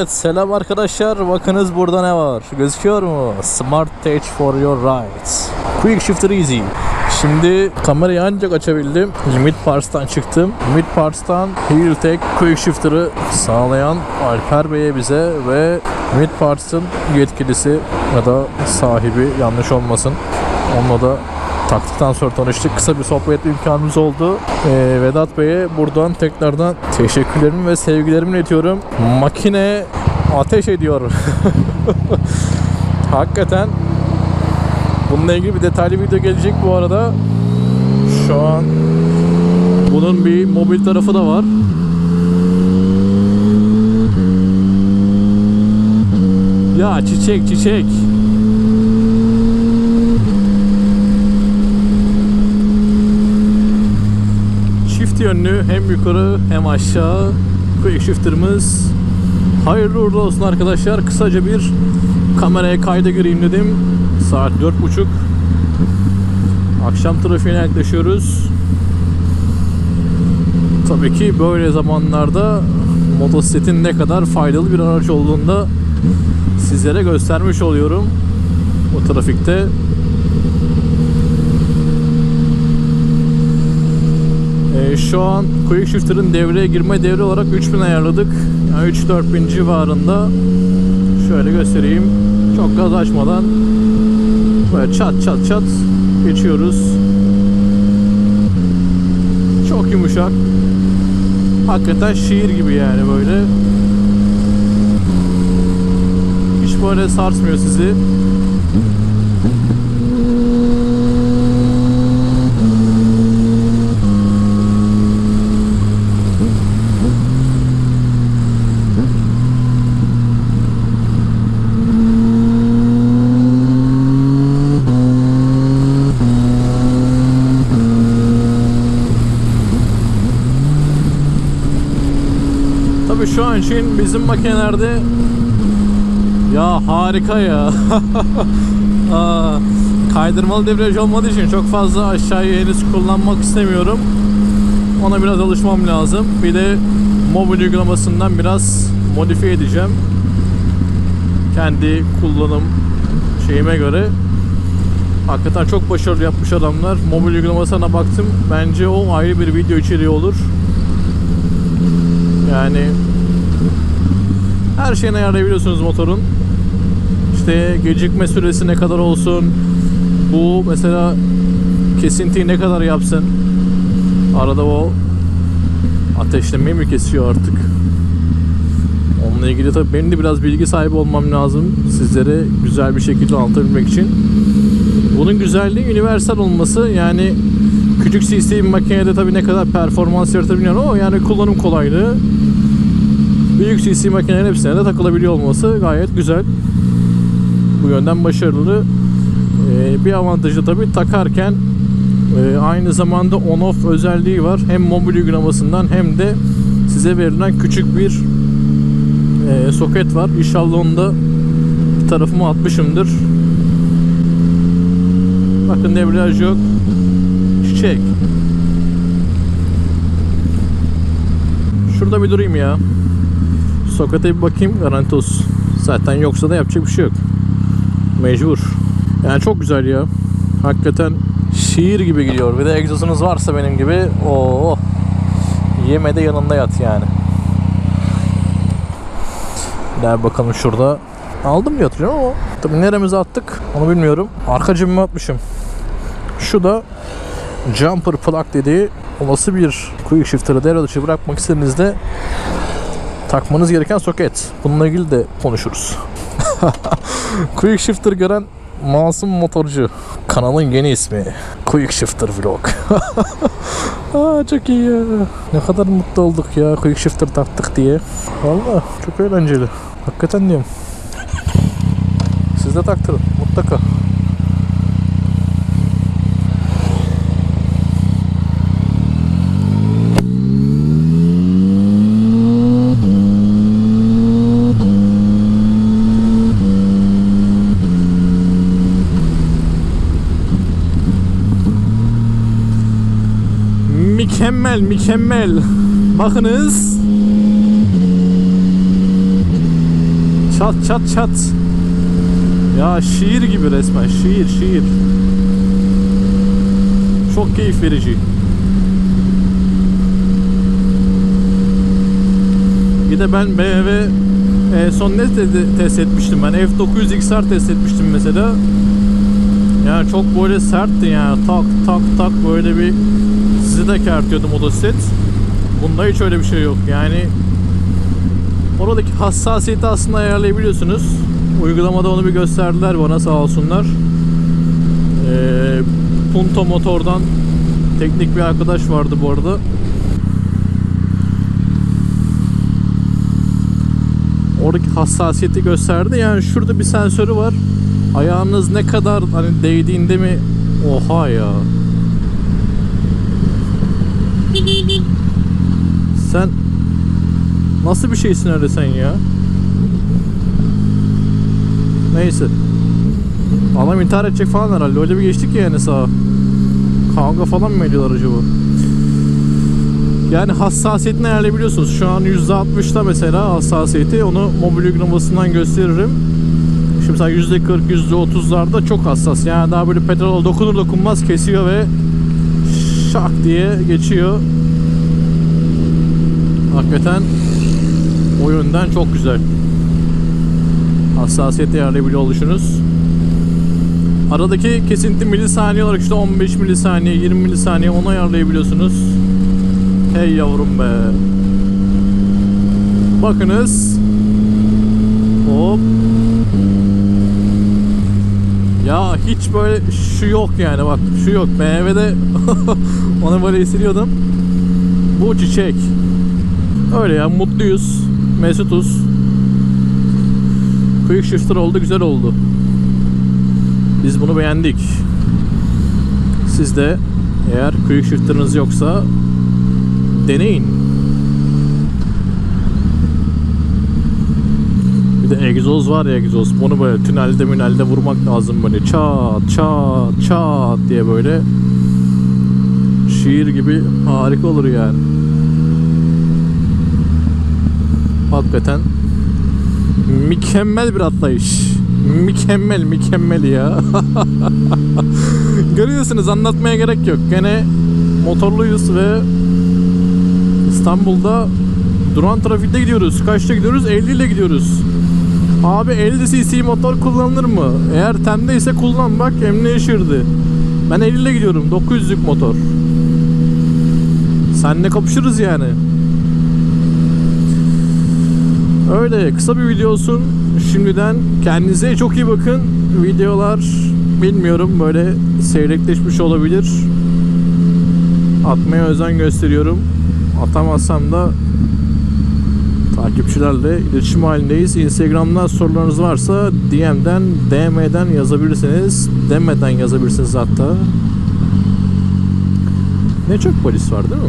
Evet selam arkadaşlar. Bakınız burada ne var? Gözüküyor mu? Smart Touch for your rides. Quick Shifter Easy. Şimdi kamerayı ancak açabildim. Mid Parts'tan çıktım. Mid Parts'tan Heel Tech Quick Shifter'ı sağlayan Alper Bey'e bize ve Mid Parts'ın yetkilisi ya da sahibi yanlış olmasın. Onunla da taktıktan sonra tanıştık. Kısa bir sohbet imkanımız oldu. Ee, Vedat Bey'e buradan tekrardan teşekkürlerimi ve sevgilerimi iletiyorum. Makine ateş ediyor. Hakikaten bununla ilgili bir detaylı video gelecek bu arada. Şu an bunun bir mobil tarafı da var. Ya çiçek çiçek. Çift yönlü hem yukarı hem aşağı quick shifter'ımız hayırlı uğurlu olsun arkadaşlar. Kısaca bir kameraya kayda gireyim dedim. Saat 4.30 Akşam trafiğine yaklaşıyoruz. Tabii ki böyle zamanlarda motosikletin ne kadar faydalı bir araç olduğunda sizlere göstermiş oluyorum. O trafikte Ee, şu an Quick Shifter'ın devreye girme devre olarak 3000 ayarladık. Yani 3-4000 civarında. Şöyle göstereyim. Çok gaz açmadan böyle çat çat çat geçiyoruz. Çok yumuşak. Hakikaten şiir gibi yani böyle. Hiç böyle sarsmıyor sizi. Tabii şu an için bizim makinelerde ya harika ya. Kaydırmalı debriyaj olmadığı için çok fazla aşağıya henüz kullanmak istemiyorum. Ona biraz alışmam lazım. Bir de mobil uygulamasından biraz modifiye edeceğim. Kendi kullanım şeyime göre. Hakikaten çok başarılı yapmış adamlar. Mobil uygulamasına baktım. Bence o ayrı bir video içeriği olur. Yani her şeyini ayarlayabiliyorsunuz motorun. İşte gecikme süresi ne kadar olsun. Bu mesela kesintiyi ne kadar yapsın. Arada o ateşlemeyi mi kesiyor artık? Onunla ilgili tabii benim de biraz bilgi sahibi olmam lazım. Sizlere güzel bir şekilde anlatabilmek için. Bunun güzelliği universal olması yani küçük CC bir makinede tabii ne kadar performans yaratabiliyor ama yani kullanım kolaylığı büyük CC makinelerin hepsine de takılabiliyor olması gayet güzel. Bu yönden başarılı. Ee, bir avantajı tabii takarken e, aynı zamanda on-off özelliği var. Hem mobil uygulamasından hem de size verilen küçük bir e, soket var. İnşallah onu da tarafıma atmışımdır. Bakın debriyaj yok. Çiçek. Şurada bir durayım ya. Sokete bir bakayım garanti olsun. Zaten yoksa da yapacak bir şey yok. Mecbur. Yani çok güzel ya. Hakikaten şiir gibi gidiyor. Bir de egzozunuz varsa benim gibi o yemede yanında yat yani. Daha bakalım şurada. Aldım diye hatırlıyorum ama tabii neremize attık onu bilmiyorum. Arka cebime atmışım. Şu da jumper plug dediği olası bir quick shifter'ı devre dışı bırakmak istediğinizde takmanız gereken soket. Bununla ilgili de konuşuruz. quick shifter gören masum motorcu. Kanalın yeni ismi. Quick Shifter Vlog. Aa, çok iyi ya. Ne kadar mutlu olduk ya Quick Shifter taktık diye. Valla çok eğlenceli. Hakikaten diyorum. Siz de taktırın mutlaka. Mükemmel, mükemmel. Bakınız. Çat çat çat. Ya şiir gibi resmen. Şiir şiir. Çok keyif verici. Bir de ben BMW e, son ne te- test etmiştim ben? F900 XR test etmiştim mesela. Yani çok böyle sertti yani. Tak tak tak böyle bir sizi de kertiyordu motosiklet. Bunda hiç öyle bir şey yok. Yani oradaki hassasiyeti aslında ayarlayabiliyorsunuz. Uygulamada onu bir gösterdiler bana sağ olsunlar. Ee, Punto Motor'dan teknik bir arkadaş vardı bu arada. Oradaki hassasiyeti gösterdi. Yani şurada bir sensörü var. Ayağınız ne kadar hani değdiğinde mi oha ya. Sen nasıl bir şeysin öyle sen ya? Neyse. Adam intihar edecek falan herhalde. Öyle bir geçtik ya yani sağa. Kavga falan mı ediyorlar acaba? Yani hassasiyetini ayarlayabiliyorsunuz. Şu an %60'da mesela hassasiyeti. Onu mobil uygulamasından gösteririm. Şimdi mesela %40, %30'larda çok hassas. Yani daha böyle petrol dokunur dokunmaz kesiyor ve şak diye geçiyor. Hakikaten o yönden çok güzel. Hassasiyeti ayarlayabiliyor oluşunuz. Aradaki kesinti milisaniye olarak işte 15 milisaniye, 20 milisaniye onu ayarlayabiliyorsunuz. Hey yavrum be. Bakınız. Hop. Ya hiç böyle şu yok yani bak şu yok. BMW'de onu böyle hissediyordum. Bu çiçek. Öyle ya mutluyuz. Mesutuz. Quick shifter oldu güzel oldu. Biz bunu beğendik. Siz de eğer quick shifter'ınız yoksa deneyin. De egzoz var ya egzoz. Bunu böyle tünelde münelde vurmak lazım böyle çat çat çat diye böyle şiir gibi harika olur yani. Hakikaten mükemmel bir atlayış. Mükemmel mükemmel ya. Görüyorsunuz anlatmaya gerek yok. Gene motorluyuz ve İstanbul'da duran trafikte gidiyoruz. Kaçta gidiyoruz? 50 ile gidiyoruz. Abi 50 cc motor kullanılır mı? Eğer tende ise kullan bak emniyet şişirdi. Ben 50 ile gidiyorum. 900'lük motor. Seninle kapışırız yani. Öyle kısa bir video olsun. Şimdiden kendinize çok iyi bakın. Videolar bilmiyorum böyle seyrekleşmiş olabilir. Atmaya özen gösteriyorum. Atamazsam da takipçilerle iletişim halindeyiz. Instagram'dan sorularınız varsa DM'den, DM'den yazabilirsiniz. Demeden yazabilirsiniz hatta. Ne çok polis var değil mi?